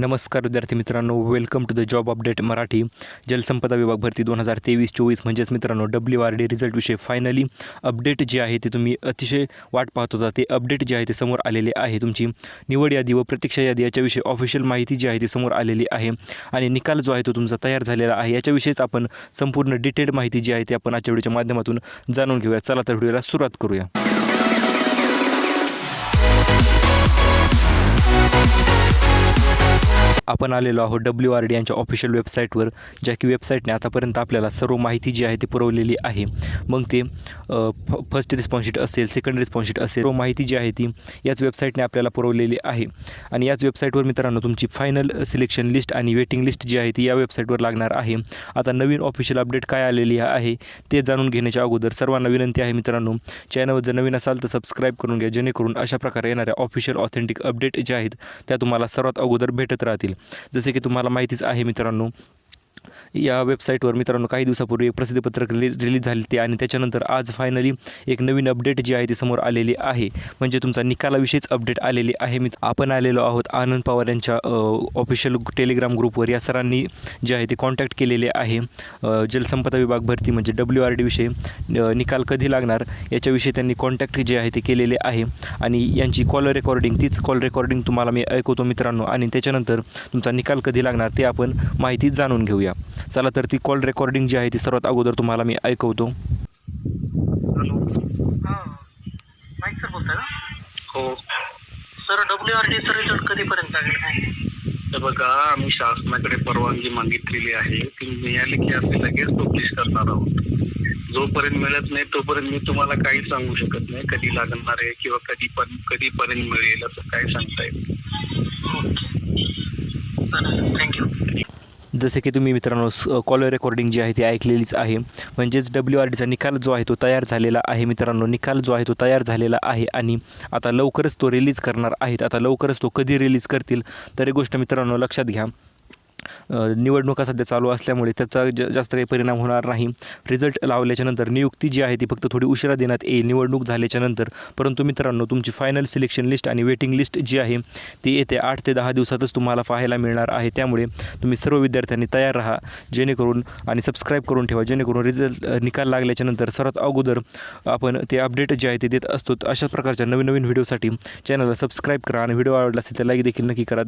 नमस्कार विद्यार्थी मित्रांनो welcome to the job update Marathi. जलसंपदा विभाग भरती दोन हजार तेवीस चोवीस. म्हणजेच मित्रांनो डब्ल्यू आर डी रिझल्टविषयी फायनली अपडेट जे आहे ते तुम्ही अतिशय वाट पाहत होता. ते अपडेट जे आहे ते समोर आलेले आहे. तुमची निवड यादी व प्रतीक्षा यादी याच्याविषयी ऑफिशियल माहिती जी आहे ती समोर आलेली आहे. आणि निकाल जो आहे तो तुमचा तयार झालेला आहे. याच्याविषयीच आपण संपूर्ण डिटेल्ड माहिती जी आहे ती आपण आजच्या व्हिडिओच्या माध्यमातून जाणून घेऊया. चला तर व्हिडिओला सुरुवात करूया. आपण आलेलो आहोत डब्ल्यू आर डी यांच्या ऑफिशियल वेबसाईटवर ज्या की वेबसाईटने आतापर्यंत आपल्याला सर्व माहिती जी आहे ती पुरवलेली आहे. मग ते फ फर्स्ट रिस्पॉन्सिट असेल सेकंड रिस्पॉन्स असेल सर्व माहिती जी आहे ती याच वेबसाईटने आपल्याला पुरवलेली आहे. आणि याच वेबसाईटवर मित्रांनो तुमची फायनल सिलेक्शन लिस्ट आणि वेटिंग लिस्ट जी आहे ती या वेबसाईटवर लागणार आहे. आता नवीन ऑफिशियल अपडेट काय आलेली आहे ते जाणून घेण्याच्या अगोदर सर्वांना विनंती आहे मित्रांनो चॅनलवर जर नवीन असाल तर सबस्क्राईब करून घ्या जेणेकरून अशा प्रकारे येणाऱ्या ऑफिशियल ऑथेंटिक अपडेट ज्या आहेत त्या तुम्हाला सर्वात अगोदर भेटत राहतील. जसे की तुम्हाला माहितीच आहे मित्रांनो या वेबसाईटवर मित्रांनो काही दिवसापूर्वी एक प्रसिद्धीपत्रक रिलीज रिलीज झाले ते आणि त्याच्यानंतर आज फायनली एक नवीन अपडेट जी आहे ती समोर आलेली आहे. म्हणजे तुमचा निकालाविषयीच अपडेट आलेली आहे. मी आपण आलेलो आहोत आनंद पवार यांच्या ऑफिशियल टेलिग्राम ग्रुपवर या सरांनी जे आहे ते कॉन्टॅक्ट केलेले आहे. जलसंपदा विभाग भरती म्हणजे डब्ल्यू आर डीविषयी निकाल कधी लागणार याच्याविषयी त्यांनी कॉन्टॅक्ट जे आहे ते केलेले आहे. आणि यांची कॉल रेकॉर्डिंग तीच कॉल रेकॉर्डिंग तुम्हाला मी ऐकवतो मित्रांनो. आणि त्याच्यानंतर तुमचा निकाल कधी लागणार ते आपण माहिती जाणून घेऊया. चला तर ती कॉल रेकॉर्डिंग जी आहे ती सर्वात अगोदर तुम्हाला मी ऐकवतो. हॅलो. हां. माईक सर बोलताय ना? हो. सर डब्ल्यू आर डीचा रिझल्ट कधीपर्यंत लागेल बघा आम्ही शासनाकडे परवानगी मागितलेली आहे. ती मिळाली की आम्ही लगेच पब्लिश करणार आहोत. जोपर्यंत मिळत नाही तोपर्यंत मी तुम्हाला काही सांगू शकत नाही. कधी लागणार आहे किंवा कधी पण कधीपर्यंत मिळेल असं काय सांगता येईल चालेल. थँक्यू जसे की तुम्ही मित्रांनो कॉल रेकॉर्डिंग जी आहे ती ऐकलेलीच आहे. म्हणजेच डब्ल्यू आर डीचा निकाल जो आहे तो तयार झालेला आहे मित्रांनो. निकाल जो आहे तो तयार झालेला आहे आणि आता लवकरच तो रिलीज करणार आहेत. आता लवकरच तो कधी रिलीज करतील? तर एक गोष्ट मित्रांनो लक्षात घ्या. निवडणुका सध्या चालू असल्यामुळे त्याचा ज जास्त काही परिणाम होणार नाही. रिझल्ट लावल्याच्यानंतर नियुक्ती जी आहे ती फक्त थोडी उशिरा देण्यात येईल. निवडणूक झाल्याच्यानंतर परंतु मित्रांनो तुमची फायनल सिलेक्शन लिस्ट आणि वेटिंग लिस्ट जी आहे ती येते आठ ते दहा दिवसातच तुम्हाला पाहायला मिळणार आहे. त्यामुळे तुम्ही सर्व विद्यार्थ्यांनी तयार राहा जेणेकरून आणि सबस्क्राईब करून ठेवा. जेणेकरून रिझल्ट निकाल लागल्याच्यानंतर सर्वात अगोदर आपण ते अपडेट जे आहे ते देत असतो. अशा प्रकारच्या नवीन नवीन व्हिडिओसाठी चॅनलला सबस्क्राईब करा आणि व्हिडिओ आवडला असेल तर लाईक देखील नक्की करा.